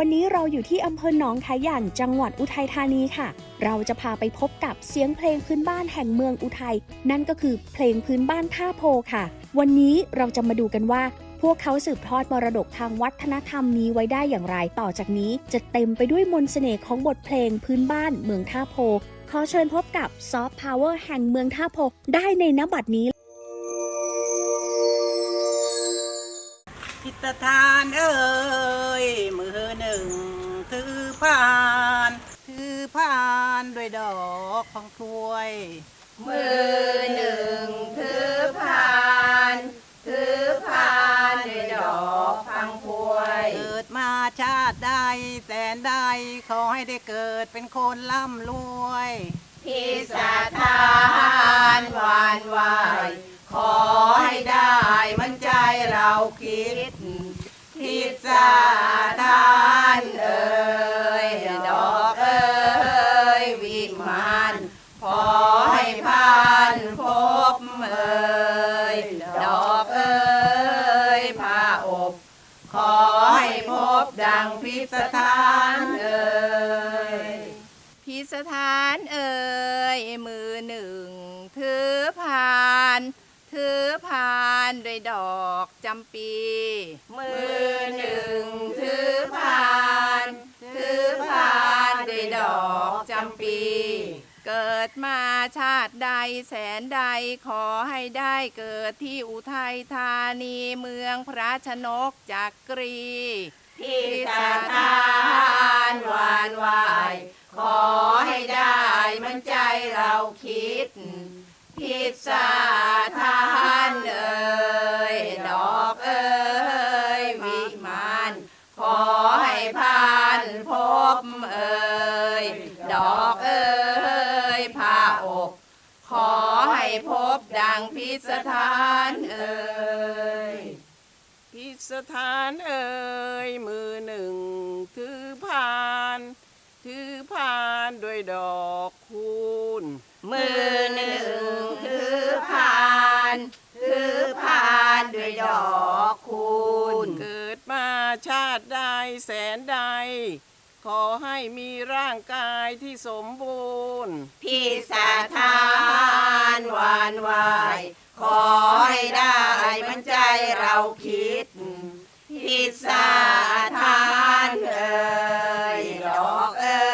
วันนี้เราอยู่ที่อำเภอหนองขาย่างจังหวัดอุทัยธานีค่ะ เราจะพาไปพบกับเสียงเพลงพื้นบ้านแห่งเมืองอุทัย นั่นก็คือเพลงพื้นบ้านท่าโพค่ะ วันนี้เราจะมาดูกันว่า พวกเขาสืบทอดมรดกทางวัฒนธรรมนี้ไว้ได้อย่างไร ต่อจากนี้จะเต็มไปด้วยมนต์เสน่ห์ของบทเพลงพื้นบ้านเมืองท่าโพ ขอเชิญพบกับซอฟต์พาวเวอร์แห่งเมืองท่าโพได้ในนบัดนี้พิตทานเอ้ยมือหนึ่ง ถือผ่าน ถือ ผ่านด้วยดอกของถวย มือหนึ่งถือผ่านถือผ่านด้วยดอกพังพวยเกิดมาชาติใดแสนใดขอให้ได้เกิดเป็นคนร่ำรวยพิสทานหวานไหวายขอให้ได้มันใจเราคิดพิสทานเอ่ยดอกเอ่ย สถานเอ่ยพิสถานเอ่ยมือหนึ่ง ถือผ่านถือผ่านด้วยดอกจำปี มือหนึ่งถือผ่านถือผ่านด้วยดอกจำปี เกิดมาชาติใดแสนใดขอให้ได้เกิดที่อุทัยธานีเมืองพระชนกจักรี สถานหวานวาย ขอให้ได้มันใจเราคิด พิษสาทานเอ่ยดอกเอ่ยวิมานขอให้ผ่านพบเอ่ยดอกเอ่ยผ้าอบขอให้พบดังพิสถานเอ่ย สถานเอ่ยมือหนึ่งถือผ่านถือผ่านด้วยดอกคูณมือหนึ่งถือผ่านถือผ่านด้วยดอกคูณเกิดมาชาติใดแสนใด ขอให้มีร่างกายที่สมบูรณ์ พี่สถาทานหวานวาย ขอให้ได้มันใจเราคิดพิสาทานเอ่ยดอกเอ่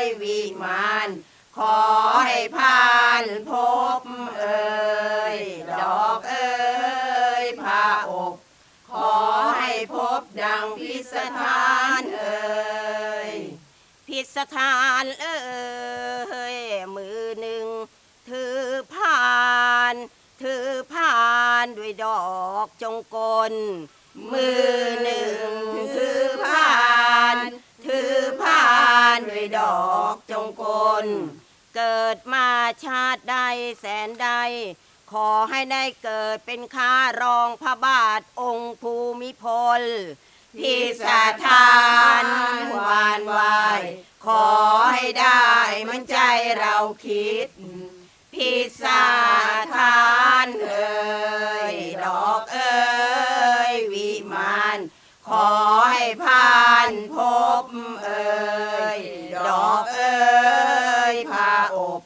ยวิมานขอให้ผ่านพบเอ่ยดอกเอ่ยผ้าอบขอให้พบดังพิสถานเอ่ยพิสถานเอ่ยมือหนึ่ง ถือผ่านด้วยดอกจงกล มือหนึ่งถือผ่าน ถือผ่านด้วยดอกจงกล เกิดมาชาติใดแสนใด ขอให้ได้เกิดเป็นข้ารองพระบาทองค์ภูมิพลพิสถานหวานไหวาย ขอให้ได้มันใจเราคิด พิสถานเอ่ยดอกเอ่ยวิมานขอให้ผ่านพบเอ่ยดอกเอ่ยผ้าอบ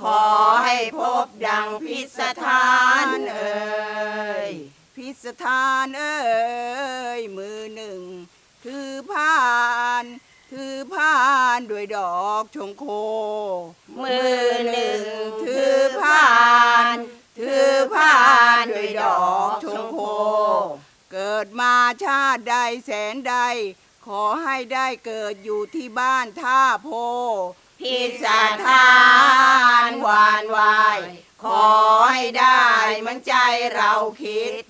ขอให้พบดังพิสถานเอ่ยพิสสถานเอ่ยมือหนึ่งถือผ่าน ถือผ่านด้วยดอกชงโค มือหนึ่งถือผ่าน ถือผ่านด้วยดอกชงโค เกิดมาชาติใดแสนใด ขอให้ได้เกิดอยู่ที่บ้านท่าโพพิสถานหวานไหวาย ขอให้ได้เหมันใจเราคิด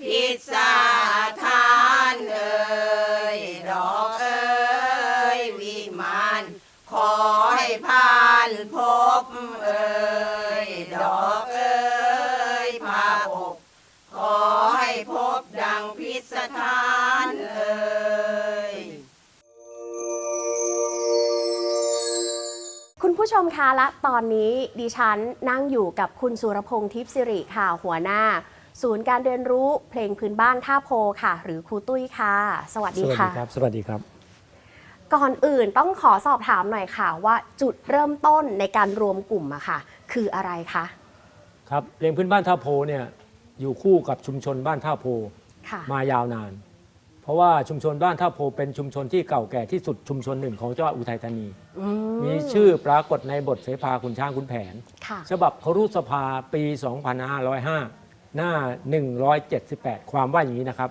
พิสถานเอ่ยดอก ให้ผ่านพบเอ่ยดอกเอ่ยพาอกขอให้พบดังพิสถานเอ่ยคุณผู้ชมคะและตอนนี้ดิฉันนั่งอยู่กับคุณสุรพงษ์ทิพย์สิริค่ะหัวหน้า ศูนย์การเรียนรู้เพลงพื้นบ้านท่าโพค่ะ หรือครูตุ้ยค่ะ สวัสสดีวัสดีค่ะ ครับ สวัสดีครับ ก่อนอื่นต้องขอสอบถามหน่อยค่ะ ว่าจุดเริ่มต้นในการรวมกลุ่มอะค่ะ คืออะไรคะครับเพลงพื้นบ้านท่าโพเนี่ยอยู่คู่กับชุมชนบ้านท่าโพค่ะมายาวนาน เพราะว่าชุมชนบ้านท่าโพเป็นชุมชนที่เก่าแก่ที่สุดชุมชนหนึ่งของจังหวัดอุทัยธานี อืมีชื่อปรากฏในบทเสภาคุณช้างคุณแผน ค่ะ ฉบับครุสภาปี 2505 หน้า 178 ความว่าอย่างนี้นะครับ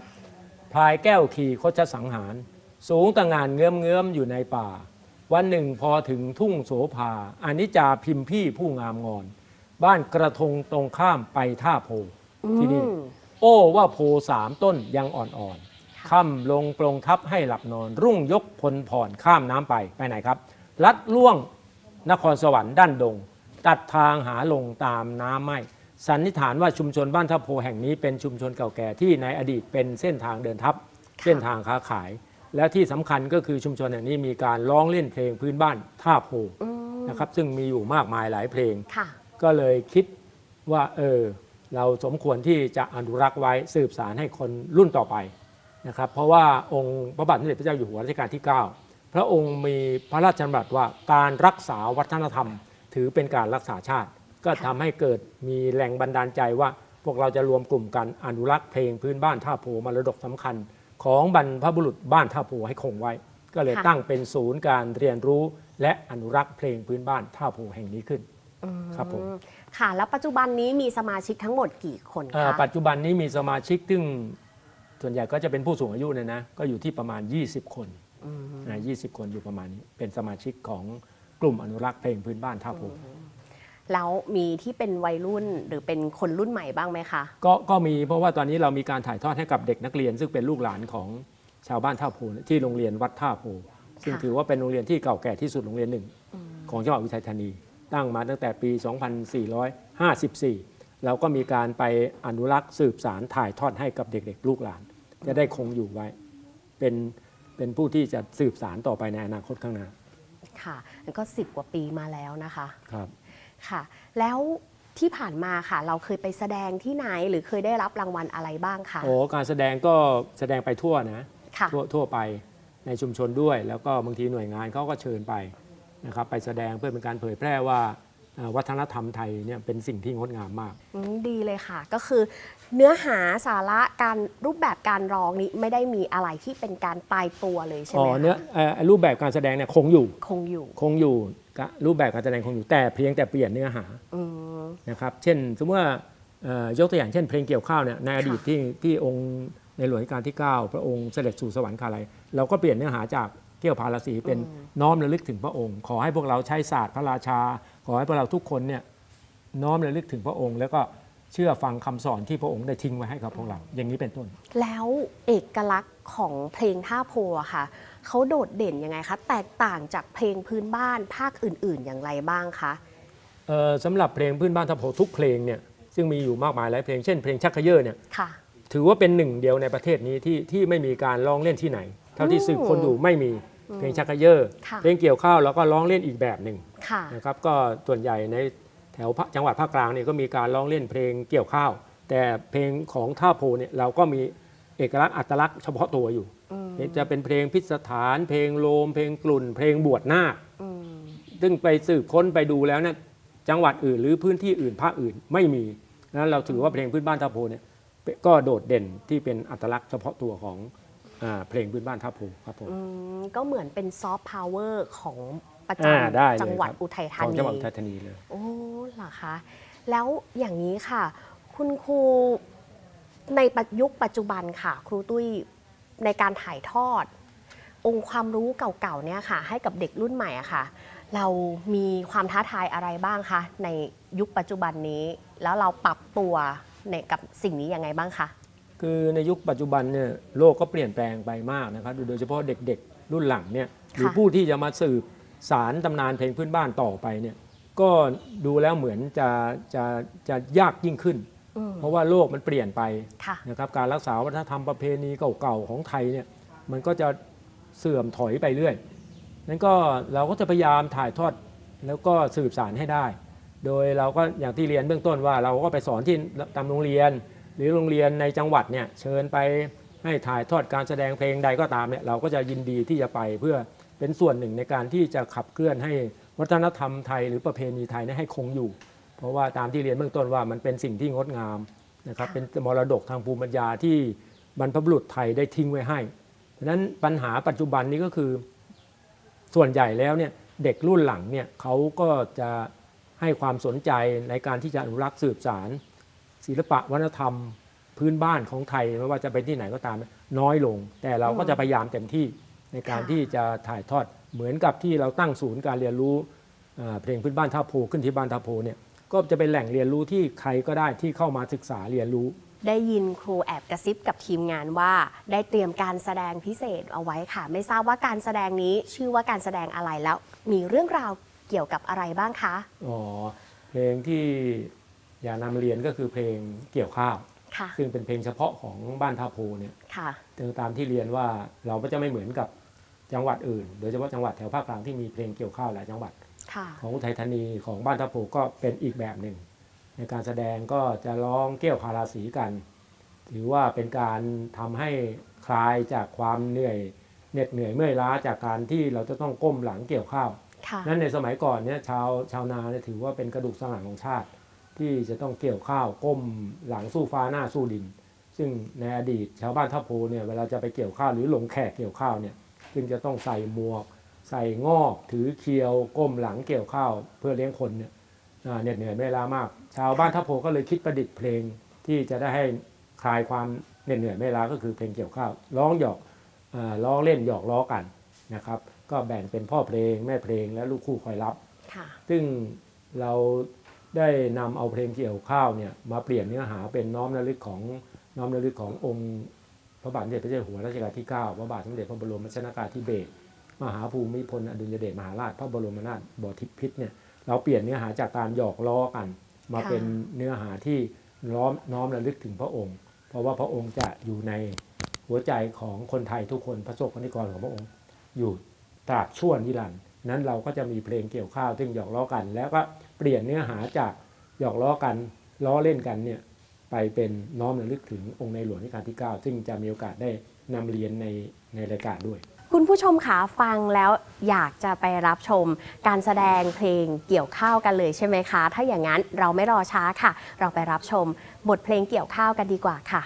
พลายแก้วขี่คดชสังหาร สูงต่างานเงื้อมเงื้อมอยู่ในป่า วันหนึ่งพอถึงทุ่งโสภาอานิจจาพิมพ์พี่ผู้งามงอน บ้านกระทงตรงข้ามไปท่าโพที่นี่อืมโอ้ว่าโพสามต้นยังอ่อนๆค่ำลงปรงทับให้หลับนอน รุ่งยกพลผ่อนข้ามน้ำไปไปไหนครับ ลัดล่วงนครสวรรค์ด้านดง ตัดทางหาลงตามน้ำไม่สันนิษฐานว่าชุมชนบ้านทับโพแห่งนี้เป็นชุมชนเก่าแก่ที่ในอดีตเป็นเส้นทางเดินทับเส้นทางค้าขาย และที่สำคัญก็คือชุมชนแห่งนี้มีการร้องเล่นเพลงพื้นบ้านท่าโพอืมนะครับ ซึ่งมีอยู่มากมายหลายเพลง ค่ะ ก็เลยคิดว่าเออเราสมควรที่จะอนุรักษ์ไว้สืบสารให้คนรุ่นต่อไปนะครับ เพราะว่าองค์พระบาทสมเด็จพระเจ้าอยู่หัวรัชกาลที่ 9 พระองค์มีพระราชดำรัสว่าการรักษาวัฒนธรรม ถือเป็นการรักษาชาติ ก็ทำให้เกิดมีแรงบันดาลใจว่า พวกเราจะรวมกลุ่มกันอนุรักษ์เพลงพื้นบ้านท่าโพมรดกสำคัญ ของบรรพบุรุษบ้านท่าโพให้คงไว้ ก็เลยค่ะ ตั้งเป็นศูนย์การเรียนรู้ และอนุรักษ์เพลงพื้นบ้านท่าโพแห่งนี้ขึ้น ครับผมอืมค่ะ แล้วปัจจุบันนี้มีสมาชิกทั้งหมดกี่คนเอ่อคะ ปัจจุบันนี้มีสมาชิกซึ่งส่วนใหญ่ก็จะเป็นผู้สูงอายุเนี่ยนะก็อยู่ที่ประมาณ 20 คนนะ20 คนอยู่ประมาณนี้เป็นสมาชิกของกลุ่มอนุรักษ์เพลงพื้นบ้านท่าโพ แล้วมีที่เป็นวัยรุ่นหรือเป็นคนรุ่นใหม่บ้างไหมคะ ก็ก็มีเพราะว่าตอนนี้เรามีการถ่ายทอดให้กับเด็กนักเรียน ซึ่งเป็นลูกหลานของชาวบ้านท่าโพที่โรงเรียนวัดท่าโพซึ่งค่ะถือว่าเป็นโรงเรียนที่เก่าแก่ที่สุดโรงเรียนหนึ่ง ของจังหวัดอุทัยธานี ตั้งมาตั้งแต่ปี 2454 เราก็มีการไปอนุรักษ์สืบสารถ่ายทอดให้กับเด็กๆ ลูกหลาน จะได้คงอยู่ไว้ เป็นเป็นผู้ที่จะสืบสารต่อไปในอนาคตข้างหน้าค่ะนั่นก็สิบกว่าปีมาแล้วนะคะ ครับ ค่ะ แล้วที่ผ่านมาค่ะ เราเคยไปแสดงที่ไหนหรือเคยได้รับรางวัลอะไรบ้างคะโอ้การแสดงก็แสดงไปทั่วนะค่ะทั่วทั่วไปในชุมชนด้วย แล้วก็บางทีหน่วยงานเขาก็เชิญไปนะครับไปแสดงเพื่อเป็นการเผยแพร่ว่าเอ่อวัฒนธรรมไทยเนี่ยเป็นสิ่งที่งดงามมากอืมดีเลยค่ะ ก็คือเนื้อหาสาระการรูปแบบการร้องนี้ไม่ได้มีอะไรที่เป็นการตายตัวเลยใช่ไหอ๋มอคะเนื้อเอ่อรูปแบบการแสดงเนี่ยคงอยู่คงอยู่คงอยู่กะ รูปแบบการแสดงคงอยู่แต่เพียงแต่เปลี่ยนเนื้อหาอืมนะครับเช่น สมมติว่าเอ่อยกตัวอย่างเช่นเพลงเกี่ยวข้าวเนี่ยในอดีตค่ะที่ที่องค์ในหลวงรัชกาลที่ 9 พระองค์เสด็จสู่สวรรคาลัยเราก็เปลี่ยนเนื้อหาจากเกี่ยวพาราสีเป็นน้อมระลึกถึงพระองค์ ขอให้พวกเราใช้ศาสตร์พระราชา ขอให้พวกเราทุกคนเนี่ยน้อมระลึกถึงพระองค์ แล้วก็เชื่อฟังคำสอนที่พระองค์ได้ทิ้งไว้ให้กับพวกเรา อย่างนี้เป็นต้น แล้วเอกลักษณ์ของเพลงท่าโพอะค่ะ เขาโดดเด่นยังไงคะ แตกต่างจากเพลงพื้นบ้านภาคอื่น ๆ อย่างไรบ้างคะเอ่อสำหรับเพลงพื้นบ้านทัพโพทุกเพลงเนี่ยซึ่งมีอยู่มากมายหลายเพลงเช่นเพลงชักเขย่อเนี่ยค่ะถือว่าเป็นหนึ่งเดียวในประเทศนี้ที่ที่ไม่มีการร้องเล่นที่ไหน เท่าที่สืบคนดูไม่มีเพลงชักเขย่อค่ะเพลงเกี่ยวข้าวแล้วก็ร้องเล่นอีกแบบหนึ่งค่ะนะครับก็ส่วนใหญ่ในแถวภาคจังหวัดภาคกลางเนี่ยก็มีการร้องเล่นเพลงเกี่ยวข้าว แต่เพลงของท่าโพเนี่ยเราก็มีเอกลักษณ์อัตลักษณ์เฉพาะตัวอยู่ จะเป็นเพลงพิสถาน เพลงโลม เพลงกลุ่น เพลงบวชนาคอืมซึ่งไปสืบค้นไปดูแล้วเนี่ยจังหวัดอื่นหรือพื้นที่อื่นภาคอื่นไม่มีนั้นเราถือว่าเพลงพื้นบ้านท่าโพเนี่ยก็โดดเด่นที่เป็นอัตลักษณ์เฉพาะตัวของอาเพลงพื้นบ้านท่าภูครับผมอืมก็เหมือนเป็นซอฟต์พาวเวอร์ของประจอ่าได้เลยำจังหวัดครับอุทัยธาของนีจังหวัดอุทัยธานีเลยโอ้เหรอคะแล้วอย่างนี้ค่ะ คุณครูในปัจยุคปัจจุบันค่ะ ครูตุ้ย ในการถ่ายทอด องค์ความรู้เก่าๆเนี่ยค่ะ ให้กับเด็กรุ่นใหม่อะค่ะ เรามีความท้าทายอะไรบ้างคะในยุคปัจจุบันนี้ แล้วเราปรับตัวในกับสิ่งนี้ยังไงบ้างคะ คือในยุคปัจจุบันเนี่ยโลกก็เปลี่ยนแปลงไปมากนะครับ โดยเฉพาะเด็กๆ รุ่นหลังเนี่ยหรือผู้ที่จะมาสืบสารตำนานเพลงพื้นบ้านต่อไปเนี่ยก็ดูแล้วเหมือนจะจะจะยากยิ่งขึ้นอืม เพราะว่าโลกมันเปลี่ยนไปค่ะนะครับการรักษาวัฒนธรรมประเพณีเก่าๆของไทยเนี่ยมันก็จะเสื่อมถอยไปเรื่อยนั้นก็เราก็จะพยายามถ่ายทอดแล้วก็สืบสารให้ได้ โดยเราก็อย่างที่เรียนเบื้องต้นว่า เราก็ไปสอนที่ตามโรงเรียน หรือโรงเรียนในจังหวัดเนี่ยเชิญไปให้ถ่ายทอดการแสดงเพลงใดก็ตามเนี่ยเราก็จะยินดีที่จะไปเพื่อเป็นส่วนหนึ่งในการที่จะขับเคลื่อนให้วัฒนธรรมไทยหรือประเพณีไทยเนี่ยให้คงอยู่ เพราะว่าตามที่เรียนเบื้องต้นว่ามันเป็นสิ่งที่งดงามนะครับเป็นมรดกทางภูมิปัญญาที่บรรพบุรุษไทยได้ทิ้งไว้ให้เพราะฉะนั้นปัญหาปัจจุบันนี้ก็คือ ส่วนใหญ่แล้วเนี่ยเด็กรุ่นหลังเนี่ยเขาก็จะให้ความสนใจในการที่จะอนุรักษ์สืบสาร ศิลปะวัฒนธรรม พื้นบ้านของไทยไม่ว่าจะไปที่ไหนก็ตาม น้อยลง แต่เราก็จะพยายามเต็มที่ในการที่จะถ่ายทอดเหมือนกับที่เราตั้งศูนย์การเรียนรู้เพลงพื้นบ้านท่าโพขึ้นที่บ้านท่าโพเนี่ย ก็จะเป็นแหล่งเรียนรู้ที่ใครก็ได้ที่เข้ามาศึกษาเรียนรู้ ได้ยินครูแอบกระซิบกับทีมงานว่า ได้เตรียมการแสดงพิเศษเอาไว้ค่ะ ไม่ทราบว่าการแสดงนี้ชื่อว่าการแสดงอะไรแล้ว มีเรื่องราวเกี่ยวกับอะไรบ้างคะอ๋อเพลงที่อยากนำเรียนก็คือเพลงเกี่ยวข้าวค่ะซึ่งเป็นเพลงเฉพาะของบ้านท่าโพเนี่ยค่ะตามที่เรียนว่าเราก็จะไม่เหมือนกับจังหวัดอื่น โดยเฉพาะจังหวัดแถวภาคกลางที่มีเพลงเกี่ยวข้าวหลายจังหวัดค่ะ ของอุทัยธานีของบ้านท่าโพก็เป็นอีกแบบหนึ่ง ในการแสดงก็จะร้องเกี่ยวพาราสีกัน ถือว่าเป็นการทำให้คลายจากความเหนื่อยเหน็ดเหนื่อยเมื่อยล้าจากการที่เราจะต้องก้มหลังเกี่ยวข้าวค่ะนั้นในสมัยก่อนเนี่ยชาวชาวนาเนี่ยถือว่าเป็นกระดูกสันหลังของชาติ ที่จะต้องเกี่ยวข้าวก้มหลังสู้ฟ้าหน้าสู้ดิน ซึ่งในอดีตชาวบ้านท่าโพเนี่ยเวลาจะไปเกี่ยวข้าวหรือลงแขกเกี่ยวข้าวเนี่ยซึ่งจะต้องใส่หมวก ใส่งอกถือเคียวก้มหลังเกี่ยวข้าวเพื่อเลี้ยงคนเนี่ยอ่าเหน็ดเหนื่อยไม่ล้ามาก ชาวบ้านท่าโพก็เลยคิดประดิษฐ์เพลงที่จะได้ให้คลายความเหน็ดเหนื่อยไม่ล้าก็คือเพลงเกี่ยวข้าวร้องหยอกอ่าร้องเล่นหยอกล้อกันนะครับ ก็แบ่งเป็นพ่อเพลงแม่เพลงและลูกคู่คอยรับค่ะซึ่งเราได้นำเอาเพลงเกี่ยวข้าวเนี่ยมาเปลี่ยนเนื้อหาเป็นน้อมระลึกของน้อมระลึกขององค์พระบาทสมเด็จพระเจ้าอยู่หัวรัชกาลที่ 9 พระบาทสมเด็จพระบรมชนากาธิเบศร มหาภูมิพลอดุลยเดชมหาราชพระบรมนาถบพิตรเนี่ยเราเปลี่ยนเนื้อหาจากการหยอกล้อกัน มาค่ะเป็นเนื้อหาที่น้อมน้อมระลึกถึงพระองค์ เพราะว่าพระองค์จะอยู่ในหัวใจของคนไทยทุกคนพระโสกนิกรของพระองค์ อยู่ตราบชั่วนิรันดร์นั้นเราก็จะมีเพลงเกี่ยวข้าวซึ่งหยอกล้อกัน แล้วก็เปลี่ยนเนื้อหาจากหยอกล้อกันล้อเล่นกันเนี่ยไปเป็นน้อมระลึกถึงองค์ในหลวงรัชกาลที่ 9 ซึ่งจะมีโอกาสได้นำเรียนในในรายการด้วย คุณผู้ชมคะฟังแล้วอยากจะไปรับชมการแสดงเพลงเกี่ยวข้าวกันเลยใช่ไหมคะ ถ้าอย่างนั้นเราไม่รอช้าค่ะ เราไปรับชมบทเพลงเกี่ยวข้าวกันดีกว่าค่ะ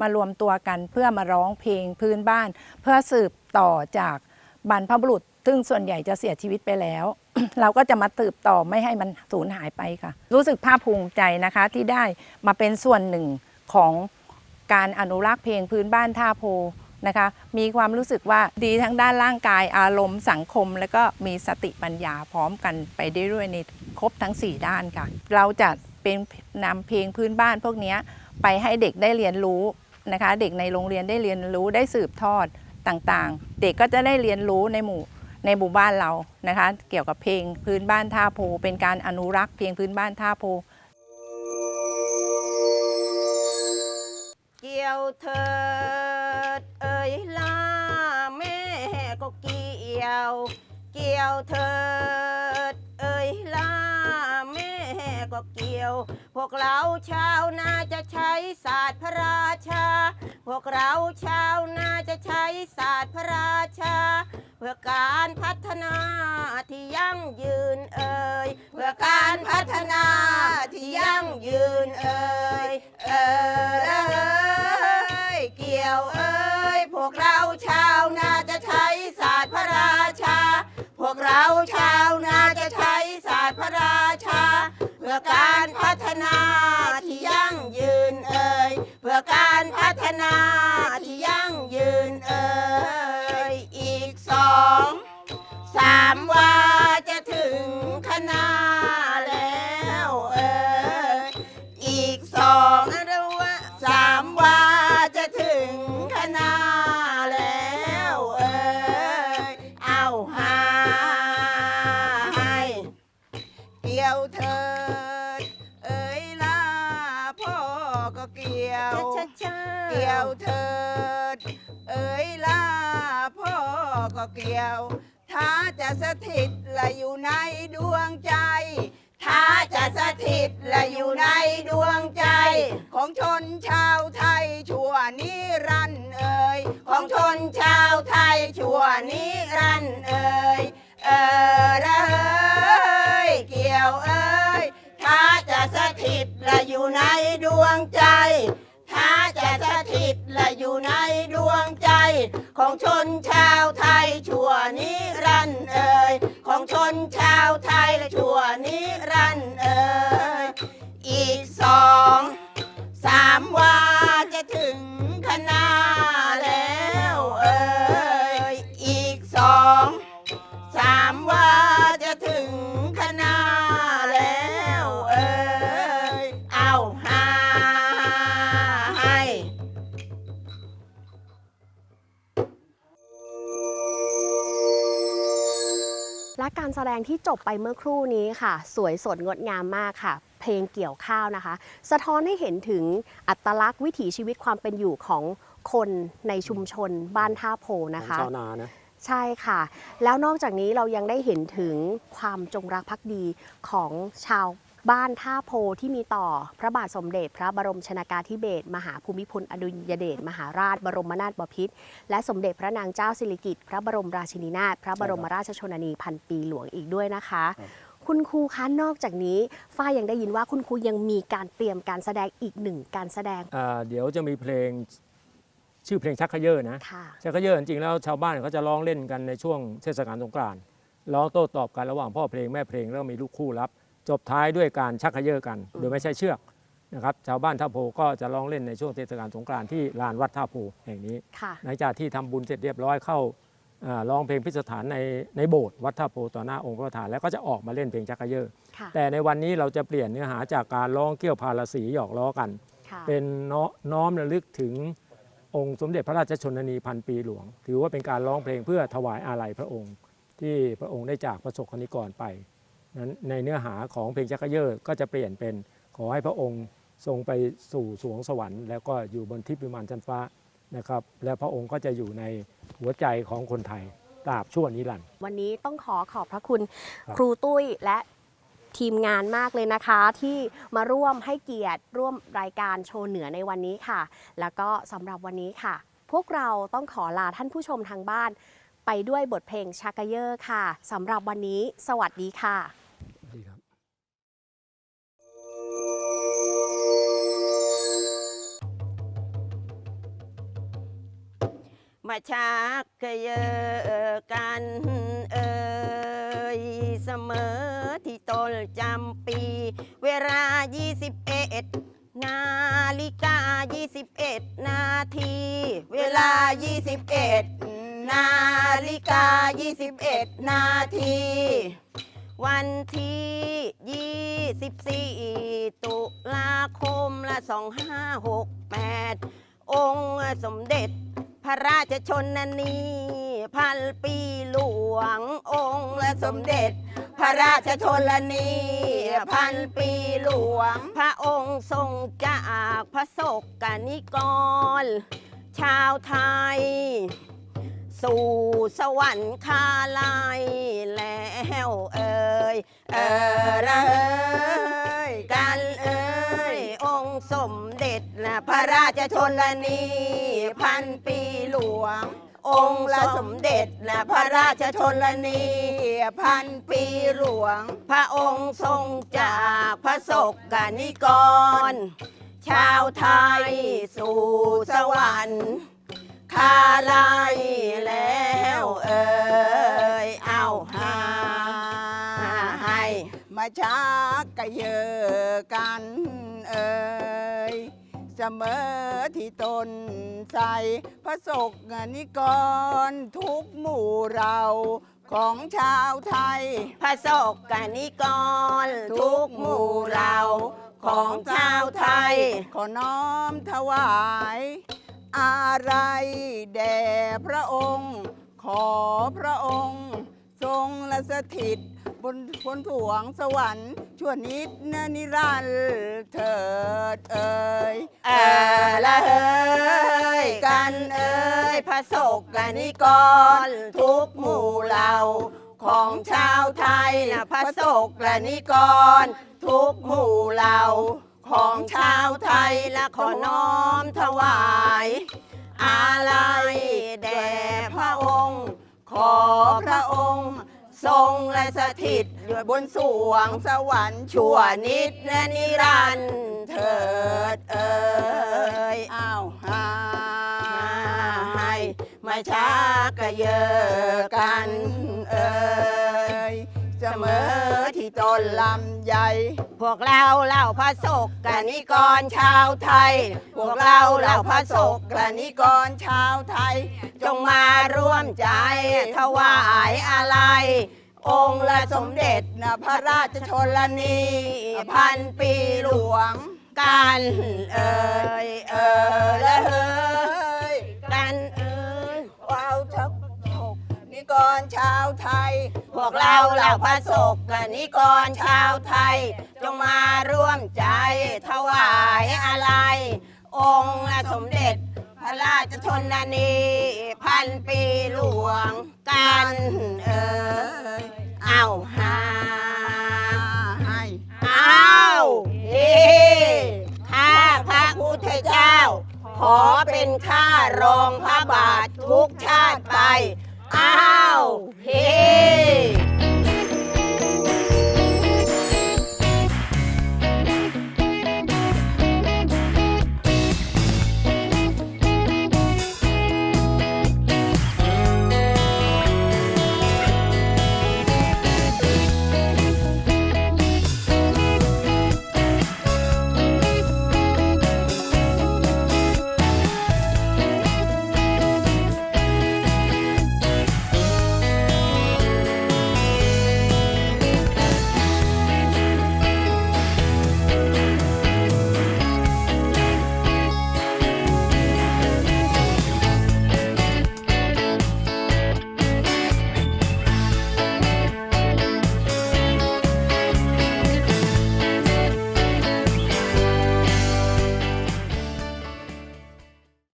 มารวมตัวกันเพื่อมาร้องเพลงพื้นบ้าน เพื่อสืบต่อจากบรรพบุรุษ ซึ่งส่วนใหญ่จะเสียชีวิตไปแล้ว เราก็จะมาสืบต่อไม่ให้มันสูญหายไปค่ะ รู้สึกภาคภูมิใจนะคะที่ได้มาเป็นส่วนหนึ่งของ การอนุรักษ์เพลงพื้นบ้านท่าโพนะคะมีความรู้สึกว่าดีทั้งด้านร่างกายอารมณ์สังคม แล้วก็มีสติปัญญาพร้อมกันไปได้ด้วยในครบทั้ง 4 ด้านค่ะ เราจะเป็นนำเพลงพื้นบ้านพวกนี้ไปให้เด็กได้เรียนรู้นะคะ เด็กในโรงเรียนได้เรียนรู้ได้สืบทอดต่างๆ เด็กก็จะได้เรียนรู้ในหมู่ในหมู่บ้านเรานะคะ เกี่ยวกับเพลงพื้นบ้านท่าโพ เป็นการอนุรักษ์เพลงพื้นบ้านท่าโพ เกี่ยวเถิดเอ่ยล่าแม่ก็เกี่ยว เกี่ยวเถิด อกเกี่ยว พวกเราชาวนาจะใช้ศาสตร์พระราชา พวกเราชาวนาจะใช้ศาสตร์พระราชา เพื่อการพัฒนาที่ยั่งยืนเอ่ยเพื่อการพัฒนาที่ยั่งยืนเอ่ยเอ่ยเกี่ยวเอ่ยพวกเราชาวนาจะใช้ศาสตร์พระราชา พวกเราชาวนาจะใช้ศาสตร์พระราชา พื่อการพัฒนาที่ยั่งยืนเอ่ยเพื่อการพัฒนา เกี่ยว ถ้าจะสถิตและอยู่ในดวงใจ ถ้าจะสถิตและอยู่ในดวงใจ ของชนชาวไทยชั่วนิรันดร์เอ่ยของชนชาวไทยชั่วนิรันดร์เอ่ยเออเอ้ยเกี่ยวเอ้ยถ้าจะสถิตและอยู่ในดวงใจ ถ้าจะสถิตและอยู่ในดวงใจ ของชนชาวไทยชั่วนิรันดร์เอ่ยของชนชาวไทยและชั่วนิรันดร์เอ่ยอีกสองสามว่าจะถึงคณะแล้ว และการแสดงที่จบไปเมื่อครู่นี้ค่ะ สวยสดงดงามมากค่ะ เพลงเกี่ยวข้าวนะคะ สะท้อนให้เห็นถึงอัตลักษณ์วิถีชีวิตความเป็นอยู่ของคนในชุมชนบ้านท่าโพของนะคะ ชาวนานะ ใช่ค่ะ แล้วนอกจากนี้เรายังได้เห็นถึงความจงรักภักดีของชาว บ้านท่าโพที่มีต่อพระบาทสมเด็จ พระบรมชนากาธิเบศรมหาภูมิพลอดุลยเดชมหาราช บรมนาถบพิตรและสมเด็จพระนางเจ้าสิริกิติ์พระบรมราชินีนาถพระบรมราชชนนีพันปีหลวงอีกด้วยนะคะครับคุณครูคะนอกจากนี้ฝ้ายยังได้ยินว่าคุณครูยังมีการเตรียมการแสดงอีกหนึ่งการแสดงอ่าเดี๋ยวจะมีเพลงชื่อเพลงชักเขยอนะค่ะชักเขยอจริงๆแล้วชาวบ้านเขาจะร้องเล่นกันในช่วงเทศกาลสงกรานต์ร้องโต้ตอบกันระหว่างพ่อเพลงแม่เพลงแล้วมีลูกคู่รับ จบท้ายด้วยการชักเขยอกัน โดยไม่ใช่เชือกนะครับชาวบ้านท่าโพก็จะร้องเล่นในช่วงเทศกาลสงกรานต์ที่ลานวัดท่าโพแห่งนี้ค่ะหลังจากที่ทำบุญเสร็จเรียบร้อยเข้าอ่าร้องเพลงพิสถานในในโบสถ์วัดท่าโพต่อหน้าองค์พระประธานแล้วก็จะออกมาเล่นเพลงชักเขยอค่ะแต่ในวันนี้เราจะเปลี่ยนเนื้อหาจากการร้องเกี่ยวพาราสีหยอกล้อกัน ค่ะ เป็นน้อน้อมระลึกถึงองค์สมเด็จพระราชชนนีพันปีหลวง ถือว่าเป็นการร้องเพลงเพื่อถวายอาลัยพระองค์ ที่พระองค์ได้จากประสบคณิกรไป นั้นในเนื้อหาของเพลงชักเขยอก็จะเปลี่ยนเป็นขอให้พระองค์ทรงไปสู่สวงสวรรค์ แล้วก็อยู่บนทิพย์วิมานชั้นฟ้านะครับและพระองค์ก็จะอยู่ในหัวใจของคนไทยตราบชั่วนิรันดร์วันนี้ต้องขอขอบพระคุณครับครูตุ้ยและทีมงานมากเลยนะคะ ที่มาร่วมให้เกียรติร่วมรายการโชว์เหนือในวันนี้ค่ะ แล้วก็สำหรับวันนี้ค่ะ พวกเราต้องขอลาท่านผู้ชมทางบ้าน ไปด้วยบทเพลงชักกะเยอร์ค่ะสำหรับวันนี้ สวัสดีค่ะ มาชักเยอกันเอ่ยเสมอที่ตนจำปี เวลา 21 นาฬิกา 21 นาที เวลา 21 นาฬิกา 21 นาที วันที่ 24 ตุลาคมละ 2568 องค์สมเด็จ พระราชชนนีพันปีหลวง องค์และสมเด็จ พระราชชนนีพันปีหลวง พระองค์ทรงจากพระศกกนิกร ชาวไทย สู่สวรรค์คาลายแล้วเอ่ยเออ ระราชชนนี พันปีหลวง องค์ละสมเด็จนะพระราชชนนี พันปีหลวง พระองค์ทรงจากพระศกกนิกร ชาวไทยสู่สวรรค์คาไลายแล้วเอ่ยเอาหาให้มาชักกะเยอกันเอ่ย สมอที่ตนใส่พระศกนิกรทุกหมู่เราของชาวไทย พระศกกนิกร ทุกหมู่เรา ของชาวไทย ขอน้อมถวาย อะไรแด่พระองค์ ขอพระองค์ ทรงละสถิต บนบนถวงสวรรค์ชั่วนิดนนิรันดร์เถิดเอ่ยเออละเอ้ยกันเอ้ยพระศกกนิกร ทุกหมู่เหล่า ของชาวไทยนะพระศกกนิกร ทุกหมู่เหล่า ของชาวไทยและขอน้อมถวายอะไรแด่พระองค์ ขอพระองค์ ทรงและสถิตอยู่บนสวงสวรรค์ชั่วนิดและนิรันดร์เถิดเอ่ยอ้าวหาให้มาช้าก็เยอกันเอ่ยเสมอ ต้นลำใหญ่ พวกเราเหล่าพระศกกนิกรชาวไทย พวกเราเหล่าพระศกกนิกรชาวไทย จงมาร่วมใจถวายอะไร องค์ละสมเด็จนะพระราชชนนีพันปีหลวงกันเอ่ยเอ่ยและเอ่ กนิกรชาวไทย พวกเราเหล่าพระศกกนิกรชาวไทย จงมาร่วมใจถวายอะไร องค์สมเด็จพระราชชนนี พันปีหลวงกันเอ่ยเอาหาให้เอาเฮ้ข้าพระพุทธเจ้า ขอเป็นข้ารองพระบาททุกชาติไป อ้าว เฮ